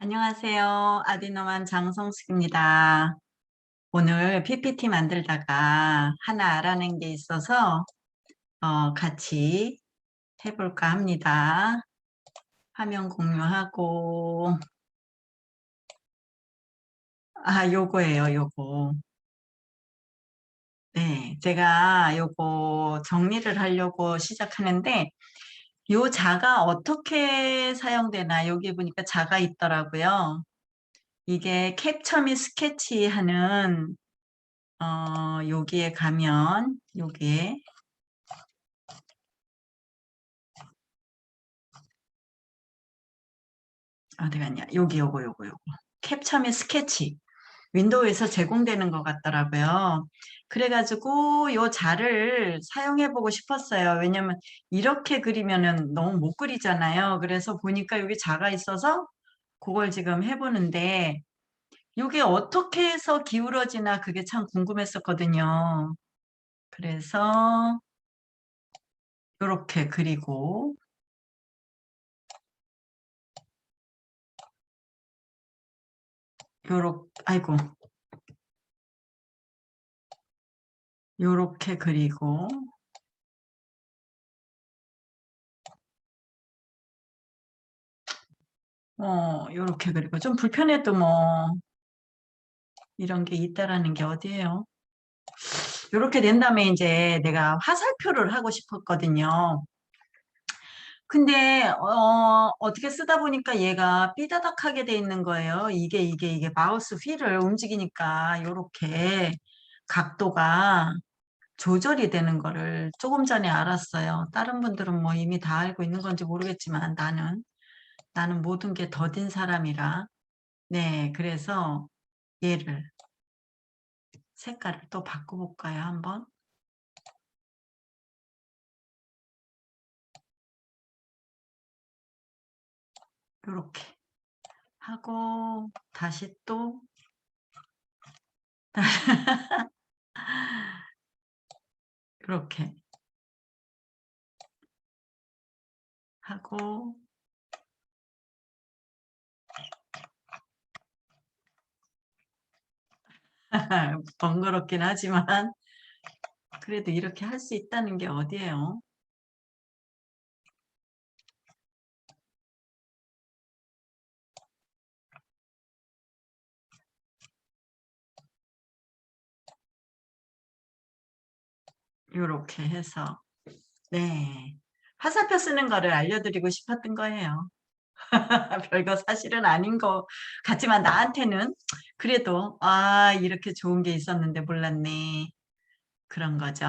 안녕하세요. 아디노만 장성숙입니다. 오늘 PPT 만들다가 하나 알아낸 게 있어서 어, 같이 해볼까 합니다. 화면 공유하고 아 요거예요 요거 네 제가 요거 정리를 하려고 시작하는데 요 자가 어떻게 사용되나 여기 보니까 자가 있더라고요. 이게 캡처 및 스케치 하는 어 여기에 가면 여기에 어디 갔냐 여기 요거 요거 요거. 캡처 및 스케치 윈도우에서 제공되는 것 같더라고요. 그래가지고 요 자를 사용해 보고 싶었어요. 왜냐면 이렇게 그리면은 너무 못 그리잖아요. 그래서 보니까 여기 자가 있어서 그걸 지금 해보는데 이게 어떻게 해서 기울어지나 그게 참 궁금했었거든요. 그래서 이렇게 그리고 요렇게 아이고 요렇게 그리고 어 요렇게 그리고 좀 불편해도 뭐 이런 게 있다라는 게 어디예요? 요렇게 된 다음에 이제 내가 화살표를 하고 싶었거든요. 근데 어, 어떻게 쓰다 보니까 얘가 삐다닥하게 돼 있는 거예요. 이게 이게 이게 마우스 휠을 움직이니까 요렇게 각도가 조절이 되는 거를 조금 전에 알았어요. 다른 분들은 뭐 이미 다 알고 있는 건지 모르겠지만 나는 나는 모든 게 더딘 사람이라 네 그래서 얘를 색깔을 또 바꿔볼까요 한번 이렇게 하고 다시 또 이렇게 하고 번거롭긴 하지만 그래도 이렇게 할 수 있다는 게 어디예요? 이렇게 해서 네 화살표 쓰는 거를 알려드리고 싶었던 거예요. 별거 사실은 아닌 것 같지만 나한테는 그래도 아 이렇게 좋은 게 있었는데 몰랐네 그런 거죠.